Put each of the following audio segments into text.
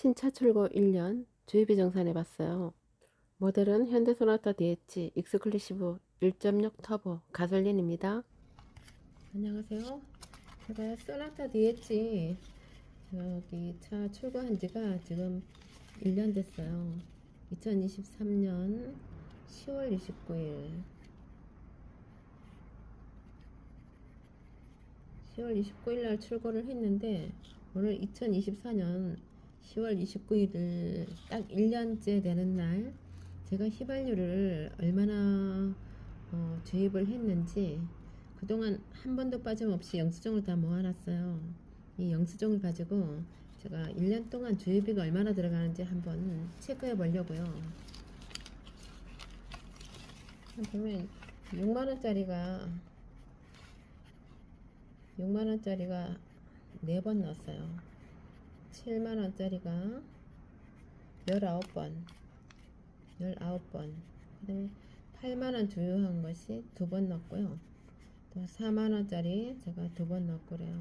신차 출고 1년 주유비 정산해 봤어요. 모델은 현대 소나타 DH 익스클루시브 1.6 터보 가솔린입니다. 안녕하세요. 제가 소나타 DH 저기 차 출고한 지가 지금 1년 됐어요. 2023년 10월 29일 10월 29일 날 출고를 했는데 오늘 2024년 10월 29일 딱 1년째 되는 날 제가 휘발유를 얼마나 어, 주입을 했는지 그동안 한 번도 빠짐없이 영수증을 다 모아놨어요. 이 영수증을 가지고 제가 1년 동안 주유비가 얼마나 들어가는지 한번 체크해 보려고요. 보면 6만원짜리가 6만원짜리가 4번 넣었어요. 7만원짜리가 19번 19번 그 다음에 8만원 주유한 것이 두 번 넣었고요. 또 4만원짜리 제가 두 번. 그래서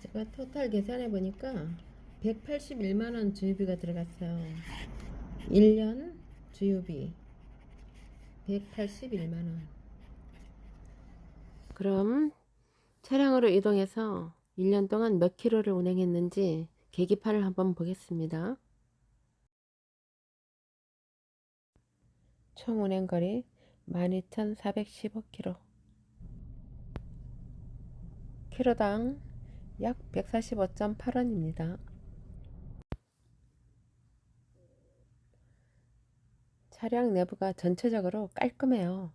제가 토탈 계산해 보니까 181만원 주유비가 들어갔어요. 1년 주유비 181만원. 그럼 차량으로 이동해서 1년 동안 몇 킬로를 운행했는지 계기판을 한번 보겠습니다. 총 운행거리 12,415km. 키로당 약 145.8원입니다. 차량 내부가 전체적으로 깔끔해요.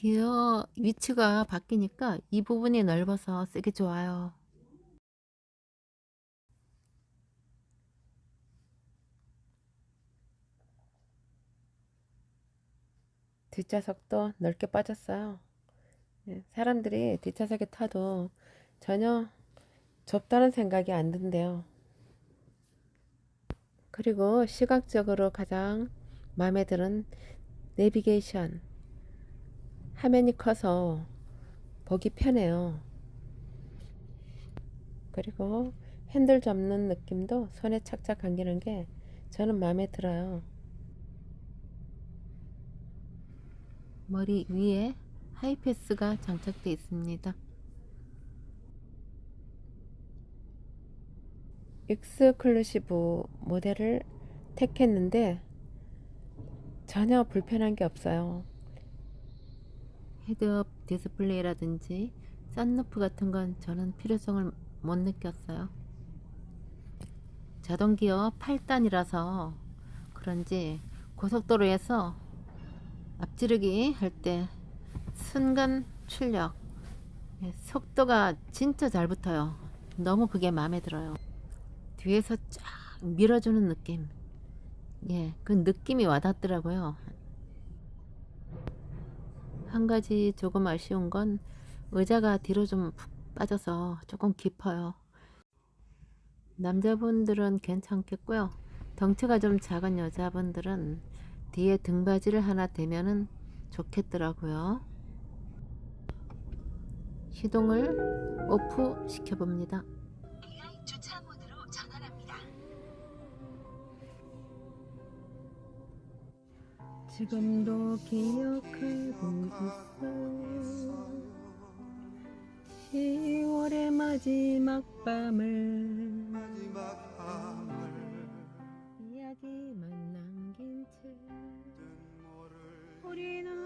기어 위치가 바뀌니까 이 부분이 넓어서 쓰기 좋아요. 뒷좌석도 넓게 빠졌어요. 예, 사람들이 뒷좌석에 타도 전혀 좁다는 생각이 안 든대요. 그리고 시각적으로 가장 마음에 드는 내비게이션 화면이 커서 보기 편해요. 그리고 핸들 잡는 느낌도 손에 착착 감기는 게 저는 마음에 들어요. 머리 위에 하이패스가 장착되어 있습니다. 익스클루시브 모델을 택했는데 전혀 불편한 게 없어요. 헤드업 디스플레이라든지 썬루프 같은 건 저는 필요성을 못 느꼈어요. 자동 기어 8단이라서 그런지 고속도로에서 앞지르기 할 때 순간 출력 예, 속도가 진짜 잘 붙어요. 너무 그게 마음에 들어요. 뒤에서 쫙 밀어주는 느낌. 예, 그 느낌이 와닿더라고요. 한 가지 조금 아쉬운 건 의자가 뒤로 좀 푹 빠져서 조금 깊어요. 남자분들은 괜찮겠고요. 덩치가 좀 작은 여자분들은 뒤에 등받이를 하나 대면은 좋겠더라고요. 시동을 오프 시켜봅니다. 지금도 기억하고 있어. 10월의 마지막 밤을 이야기만 남긴 채 우리는